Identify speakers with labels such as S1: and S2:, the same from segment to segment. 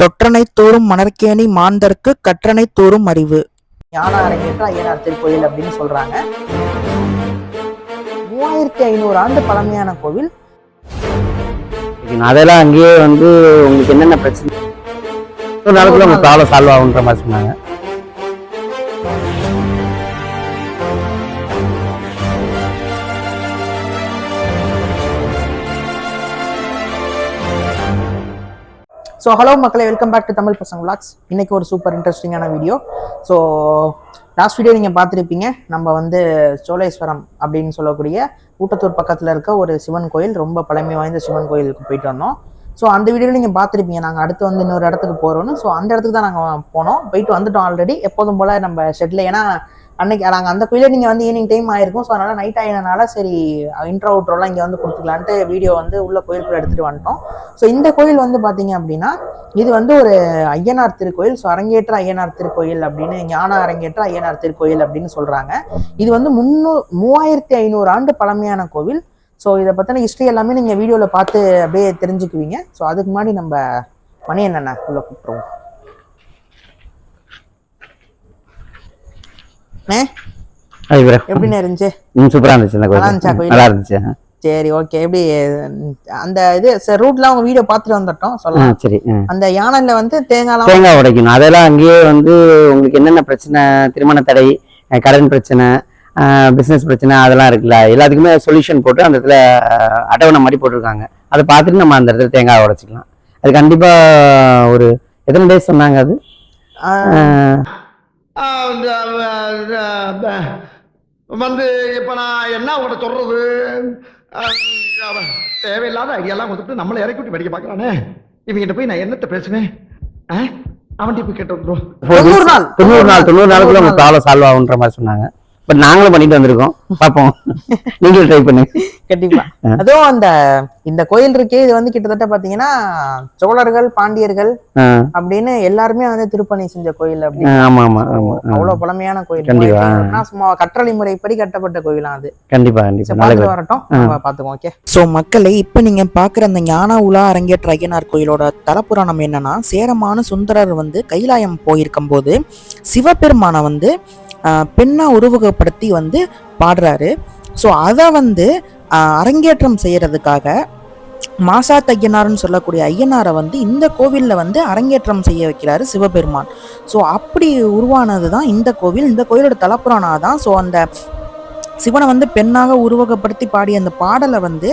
S1: தொற்றனை தோறும் மணற்கேணி மாந்தர்க்கு கற்றனை தோறும் அறிவு.
S2: ஞான அரங்கேற்ற ஐயனார் திருக்கோயில் அப்படின்னு சொல்றாங்க. மூவாயிரத்தி ஐநூறு ஆண்டு பழமையான கோவில்.
S3: அதெல்லாம் அங்கேயே வந்து உங்களுக்கு என்னென்ன பிரச்சனை? ஒரு நாளுக்குள்ள உங்க ப்ராப்ளம் சால்வ் ஆகுன்ற மாதிரி சொன்னாங்க.
S2: ஸோ ஹலோ மக்களே. வெல்கம் பேக் டு தமிழ் பசங்க விளாக்ஸ் இன்னைக்கு ஒரு சூப்பர் இன்ட்ரெஸ்டிங்கான வீடியோ ஸோ லாஸ்ட் வீடியோ நீங்கள் பார்த்துருப்பீங்க. நம்ம வந்து சோழேஸ்வரம் அப்படின்னு சொல்லக்கூடிய ஊட்டத்தூர் பக்கத்தில் இருக்க ஒரு சிவன் கோயில் ரொம்ப பழமை வாய்ந்த சிவன் கோயிலுக்கு போயிட்டு வந்தோம். ஸோ அந்த வீடியோவில் நீங்கள் பார்த்துருப்பீங்க. நாங்கள் அடுத்து வந்து இன்னொரு இடத்துக்கு போகிறோன்னு ஸோ அந்த இடத்துக்கு தான் நாங்கள் போனோம். போயிட்டு வந்துட்டோம் ஆல்ரெடி எப்போதும் போல் நம்ம ஷெட்டில் ஏன்னா அன்னைக்கு நாங்கள் அந்த கோயிலே நீங்கள் வந்து ஈவினிங் டைம் ஆயிருக்கும். ஸோ அதனால் நைட் ஆகினனால சரி இன்ட்ரோ அவுட்ரோலாம் இங்கே வந்து கொடுத்துக்கலான்ட்டு வீடியோ வந்து உள்ள கோயிலுக்குள்ள எடுத்துகிட்டு வந்துட்டோம். ஸோ இந்த கோயில் வந்து பார்த்தீங்க அப்படின்னா இது வந்து ஒரு ஐயனார் திருக்கோயில். ஸோ அரங்கேற்ற ஐயனார் திருக்கோயில் அப்படின்னு ஞான அரங்கேற்ற ஐயனார் திருக்கோயில் அப்படின்னு சொல்கிறாங்க இது வந்து முன்னூ மூவாயிரத்தி ஐநூறு ஆண்டு பழமையான கோவில். ஸோ இதை பற்றின ஹிஸ்ட்ரி எல்லாமே நீங்கள் வீடியோவில் பார்த்து அப்படியே தெரிஞ்சுக்குவீங்க. ஸோ அதுக்கு முன்னாடி நம்ம மணி என்னென்ன உள்ள கூப்பிட்ருவோம் எப்படின்னு இருந்துச்சு?
S3: ம் சூப்பரா இருந்துச்சு
S2: நல்லா இருந்துச்சா
S3: கோயில்
S2: கோயில்?
S3: நல்லா இருந்துச்சு ஆ.
S2: சரி ஓகே எப்படி அந்த இது சார் ரூட்லாம் உங்க வீடியோ பார்த்துட்டு வந்துட்டோம் சொல்லலாம்.
S3: சரி.
S2: அந்த யானையில வந்து தேங்காய்லாம்
S3: தேங்காய் உடைக்கணும். அதெல்லாம் அங்கேயே வந்து உங்களுக்கு என்னென்ன பிரச்சனை? திருமண தடை கடன் பிரச்சனை பிஸ்னஸ் பிரச்சனை அதெல்லாம் இருக்குல்ல. எல்லாத்துக்குமே சொல்யூஷன் போட்டு அந்த இடத்துல அட்டவணை மாதிரி போட்டிருக்காங்க. அதை பார்த்துட்டு நம்ம அந்த இடத்துல தேங்காய் உடைச்சிக்கலாம். அது கண்டிப்பா ஒரு எத்தனை டேஸ் சொன்னாங்க அது?
S4: வந்து இப்ப நான் என்ன அஹ், அவன் தேவையில்லாத ஐடியாலாம் கொடுத்துட்டு நம்மளை இறக்கி விட்டு படிக்க பார்க்கறானே? இவங்கிட்ட போய் நான் என்னத்த பேசுவேன்? அவன்கிட்ட போய் கேட்டு
S2: தொண்ணூறு நாள்.
S3: தொண்ணூறு நாள் தொண்ணூறு நாளுக்குள்ள உங்க ப்ராப்ளம் சால்வ் ஆகுன்ற மாதிரி சொன்னாங்க. பட் நாங்களும் பண்ணிட்டு வந்திருக்கோம். பார்ப்போம். நீங்களும் ட்ரை பண்ணுங்க.
S2: கண்டிப்பா. அதுவும் அந்த இந்த கோயில் இருக்கே இது வந்து கிட்டத்தட்ட பாத்தீங்கன்னா சோழர்கள் பாண்டியர்கள் அப்படின்னு எல்லாருமே வந்து திருப்பணி செஞ்ச கோயில் அப்படின்னு
S3: அஹ், ஆமா ஆமா ஆமா அஹ்.
S2: அவ்வளவு பழமையான கோயில்.
S3: கண்டிப்பா.
S2: சும்மா கற்றளை முறைப்படி கட்டப்பட்ட கோயிலாம் அது.
S3: கண்டிப்பா கண்டிப்பா.
S2: வரட்டும். நம்ம பாத்துக்குவோம் ஓகே
S1: ஸோ மக்களே இப்போ நீங்கள் பார்க்குற அந்த ஞான உலா அரங்கேற்ற ஐயனார் கோயிலோட தலப்புராணம் என்னன்னா சேரமான சுந்தரர் வந்து கைலாயம் போயிருக்கும்போது சிவபெருமானை வந்து பெண்ணாக உருவகப்படுத்தி வந்து பாடுறாரு. ஸோ அதை வந்து அரங்கேற்றம் செய்கிறதுக்காக மாசாத் ஐயனார்னு சொல்லக்கூடிய ஐயனாரை வந்து இந்த கோவிலில் வந்து அரங்கேற்றம் செய்ய வைக்கிறாரு சிவபெருமான். ஸோ அப்படி உருவானது தான் இந்த கோவில். இந்த கோயிலோட தலப்புராணம் தான். ஸோ அந்த சிவனை வந்து பெண்ணாக உருவகப்படுத்தி பாடிய அந்த பாடலை வந்து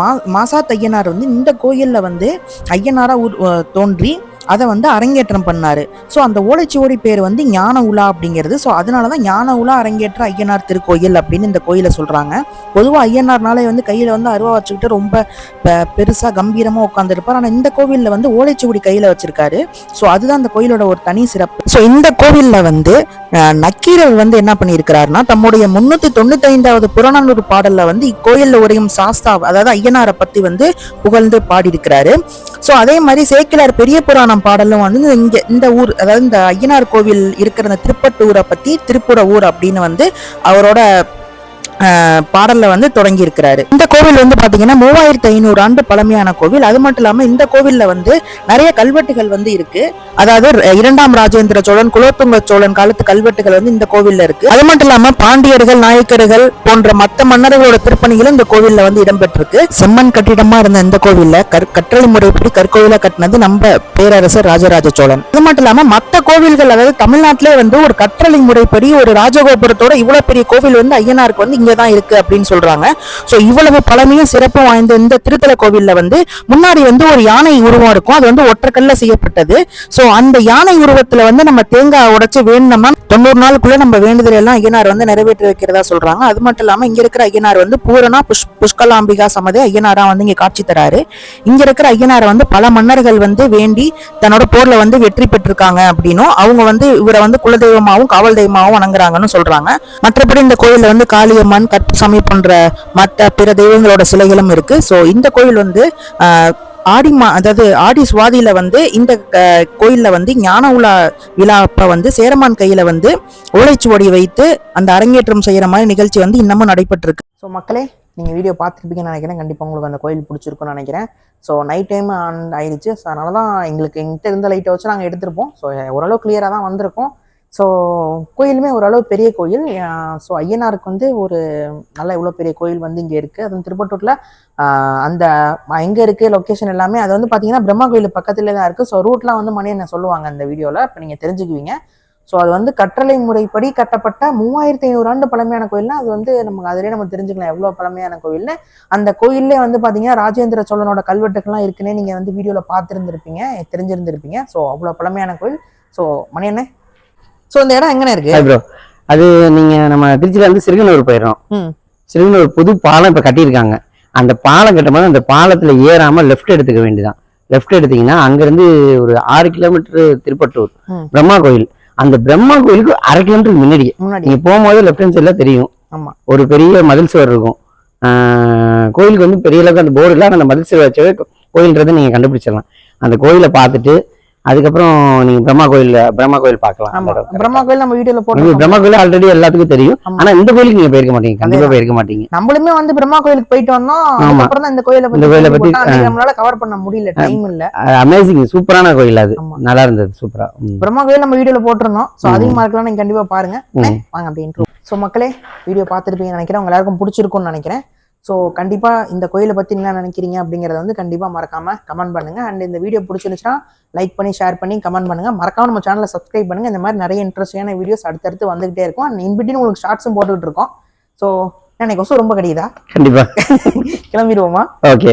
S1: மா மாசாத் ஐயனார் வந்து இந்த கோயிலில் வந்து ஐயனாராக உரு தோன்றி அதை வந்து அரங்கேற்றம் பண்ணாரு. ஸோ அந்த ஓலைச்சுவடி பேர் வந்து ஞான உலா அப்படிங்கிறது. ஸோ அதனால தான் ஞான உலா அரங்கேற்ற ஐயனார் திருக்கோயில் அப்படின்னு இந்த கோயிலை சொல்கிறாங்க பொதுவாக ஐயனார்னாலே வந்து கையில் வந்து அருவா வச்சுக்கிட்டு ரொம்ப பெருசாக கம்பீரமாக உட்காந்துருப்பார் ஆனால் இந்த கோவிலில் வந்து ஓலைச்சுவடி கையில் வச்சிருக்காரு. ஸோ அதுதான் அந்த கோயிலோட ஒரு தனி சிறப்பு. ஸோ இந்த கோவிலில் வந்து நக்கீரர் வந்து என்ன பண்ணியிருக்கிறாருன்னா தம்முடைய முன்னூற்றி தொண்ணூற்றி ஐந்தாவது புறநானூறு பாடலில் வந்து இக்கோயில்ல உரையும் சாஸ்தா அதாவது ஐயனாரை பற்றி வந்து புகழ்ந்து பாடியிருக்கிறாரு. ஸோ அதே மாதிரி சேக்கிலார் பெரிய புராணம் பாடலும் வந்து இங்க இந்த ஊர் அதாவது இந்த ஐயனார் கோவில் இருக்கிற இந்த திருப்பட்டூரை பத்தி திருப்புற ஊர் அப்படின்னு வந்து அவரோட பாடல்ல வந்து தொடங்கி இருக்கிறாரு இந்த கோவில் வந்து பாத்தீங்கன்னா மூவாயிரத்தி ஐநூறு ஆண்டு பழமையான கோவில். அது மட்டும் இல்லாம இந்த கோவில்ல வந்து நிறைய கல்வெட்டுகள் வந்து இருக்கு. அதாவது இரண்டாம் ராஜேந்திர சோழன் குலோத்துங்க சோழன் காலத்து கல்வெட்டுகள் வந்து இந்த கோவில்ல இருக்கு. அது மட்டும் இல்லாம பாண்டியர்கள் நாயக்கர்கள் போன்ற மத்த மன்னர்களோட திருப்பணிகளும் இந்த கோவில்ல வந்து இடம்பெற்றிருக்கு. செம்மண் கட்டிடமா இருந்த இந்த கோவில்ல கற் கற்றளை முறைப்படி கற்கோவிலா கட்டினது நம்ம பேரரசர் ராஜராஜ சோழன். அது மட்டும் இல்லாம மத்த கோவில்கள் அதாவது தமிழ்நாட்டிலே வந்து ஒரு கற்றளி முறைப்படி ஒரு ராஜகோபுரத்தோட இவ்வளவு பெரிய கோவில் வந்து ஐயனாருக்கு வந்து தான் இருக்கு அப்படின்னு சொல்றாங்க. ஸோ இவ்வளவு பழமையும் சிறப்பும் வாய்ந்த இந்த திருத்தல கோவிலில் வந்து முன்னாடி வந்து ஒரு யானை உருவம் இருக்கும். அது வந்து ஒற்றைக்கல்ல செய்யப்பட்டது. ஸோ அந்த யானை உருவத்தில் வந்து நம்ம தேங்காய் உடைச்சு வேணும்னா தொண்ணூறு நாளுக்குள்ள நம்ம வேண்டுதல் எல்லாம் ஐயனார் வந்து நிறைவேற்றி வைக்கிறதா சொல்றாங்க. அது மட்டும் இல்லாமல் இங்க இருக்கிற ஐயனார் வந்து பூரணா புஷ் புஷ்கலாம்பிகா சமதி ஐயனாரா வந்து இங்க காட்சி தராரு. இங்க இருக்கிற ஐயனாரை வந்து பல மன்னர்கள் வந்து வேண்டி தன்னோட போர்ல வந்து வெற்றி பெற்றிருக்காங்க அப்படின்னும் அவங்க வந்து இவரை வந்து குலதெய்வமாகவும் காவல் தெய்வமாகவும் வணங்குறாங்கன்னு சொல்றாங்க. மற்றபடி இந்த கோயில்ல வந்து காளியம்மா காளியம்மன் கற்பசாமி போன்ற மற்ற பிற தெய்வங்களோட சிலைகளும் இருக்கு. ஸோ இந்த கோயில் வந்து ஆடி மா அதாவது ஆடி சுவாதியில் வந்து இந்த கோயிலில் வந்து ஞான உலா விழா அப்போ வந்து சேரமான் கையில் வந்து ஓலைச்சுவடி வைத்து அந்த அரங்கேற்றம் செய்கிற மாதிரி நிகழ்ச்சி வந்து இன்னமும் நடைபெற்றிருக்கு.
S2: ஸோ மக்களே
S1: நீங்கள் வீடியோ பார்த்துருப்பீங்கன்னு நினைக்கிறேன். கண்டிப்பாக உங்களுக்கு அந்த கோயில் பிடிச்சிருக்குன்னு நினைக்கிறேன். ஸோ நைட் டைம் ஆன் ஆயிடுச்சு. ஸோ அதனால தான் எங்களுக்கு எங்கிட்ட இருந்த லைட்டை வச்சு நாங்கள் எடுத்திருப்போம். ஸோ ஓரளவு கிளியராக தான் வந்திருக்கோம். ஸோ கோயிலுமே ஓரளவு பெரிய கோயில். ஸோ ஐயனாருக்கு வந்து ஒரு நல்ல இவ்வளோ பெரிய கோயில் வந்து இங்கே இருக்குது அதுவும் திருப்பட்டூரில் அந்த எங்கே இருக்குது லொக்கேஷன் எல்லாமே அது வந்து பார்த்தீங்கன்னா பிரம்மா கோயில் பக்கத்துலேயே தான் இருக்குது ஸோ ரூட்லாம் வந்து மணி என்ன சொல்லுவாங்க அந்த வீடியோவில் இப்போ நீங்கள் தெரிஞ்சுக்குவீங்க. ஸோ அது வந்து கற்றலை முறைப்படி கட்டப்பட்ட மூவாயிரத்தி ஐநூறு ஆண்டு பழமையான கோயில்னா அது வந்து நமக்கு அதிலே நம்ம தெரிஞ்சுக்கலாம் எவ்வளோ பழமையான கோயில்னு. அந்த கோயிலே வந்து பார்த்தீங்கன்னா ராஜேந்திர சோழனோட கல்வெட்டுக்கெல்லாம் இருக்குன்னே நீங்கள் வந்து வீடியோவில் பார்த்துருந்துருப்பீங்க தெரிஞ்சிருந்திருப்பீங்க. ஸோ அவ்வளோ பழமையான கோயில். ஸோ மணி என்ன ஸோ இந்த இடம் எங்கண்ணே இருக்கு?
S3: ப்ரோ அது நீங்க நம்ம திருச்சியில இருந்து சிறுகனூர் போயிடுறோம்.
S1: ம்.
S3: சிறுகனூர் புது பாலம் இப்ப கட்டியிருக்காங்க. அந்த பாலம் கட்டும்போது அந்த பாலத்துல ஏறாம லெஃப்ட் எடுத்துக்க வேண்டியதான் லெஃப்ட் எடுத்தீங்கன்னா அங்கிருந்து ஒரு ஆறு கிலோமீட்டர் திருப்பட்டூர். பிரம்மா கோயில். அந்த பிரம்மா கோயிலுக்கு அரை கிலோமீட்டர் முன்னாடியே
S1: முன்னாடி.
S3: நீங்க போகும்போது லெஃப்ட் ஹேண்ட் சைட்ல தெரியும். ஒரு பெரிய மதில் சுவர் இருக்கும். கோயிலுக்கு வந்து பெரிய அளவுக்கு அந்த போர்டு இல்லை அந்த மதில் சுவர் வச்சவே கோயில்ன்றதை நீங்க கண்டுபிடிச்சிடலாம். அந்த கோயிலை பார்த்துட்டு அதுக்கப்புறம் நீங்க பிரம்மா கோயில் பிரம்மா கோயில் பார்க்கலாம்.
S1: பிரம்மா கோயில் நம்ம வீடியோல போட்டோம்
S3: பிரம்மா கோயில் ஆல்ரெடி எல்லாத்துக்கும் தெரியும். ஆனா இந்த கோயிலுக்கு நீங்க போயிருக்க மாட்டீங்க. கண்டிப்பா போயிருக்க மாட்டீங்க.
S1: நம்மளுமே வந்து பிரம்மா கோயிலுக்கு போயிட்டு வந்தோம். தான் இந்த கோயிலை
S3: இந்த கோயிலை
S1: பத்தி நம்மளால கவர் பண்ண முடியல. டைம் இல்ல.
S3: அமேசிங் சூப்பரான கோயில் அது. நல்லா இருந்தது. சூப்பரா.
S1: பிரம்மா கோயில் நம்ம வீடியோல போட்டிருந்தோம்.
S3: ம்.
S1: அதிகமா இருக்கலாம் நீங்க கண்டிப்பா பாருங்க. வாங்க அப்படின்ட்டு ஸோ மக்களே வீடியோ பார்த்துருப்பீங்கன்னு நினைக்கிறேன். உங்க எல்லாருக்கும் பிடிச்சிருக்கும்னு நினைக்கிறேன். ஸோ கண்டிப்பா இந்த கோயிலை பத்தி என்ன நினைக்கிறீங்க அப்படிங்கறத வந்து கண்டிப்பா மறக்காம கமெண்ட் பண்ணுங்க. அண்ட் இந்த வீடியோ பிடிச்சிருந்துச்சுன்னா லைக் பண்ணி ஷேர் பண்ணி கமெண்ட் பண்ணுங்க. மறக்காம நம்ம சேனலை சப்ஸ்கிரைப் பண்ணுங்க. இந்த மாதிரி நிறைய இன்ட்ரெஸ்டிங்கான வீடியோஸ் அடுத்தடுத்து வந்துகிட்டே இருக்கும். அண்ட் இன்பிட்டின் உங்களுக்கு ஷார்ட்ஸும் போட்டுக்கிட்டு இருக்கோம். ஸோ எனக்கு கொசு ரொம்ப கிடைக்குதா
S3: கண்டிப்பா.
S1: கிளம்பிடுவோமா?
S3: ஓகே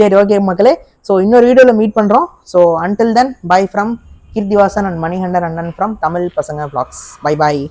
S1: சரி ஓகே மக்களே. ஸோ இன்னொரு வீடியோவில் மீட் பண்ணுறோம் so until then bye from Keerthivasan and Manikandar அண்ணன் ஃப்ரம் தமிழ் பசங்க vlogs. Bye bye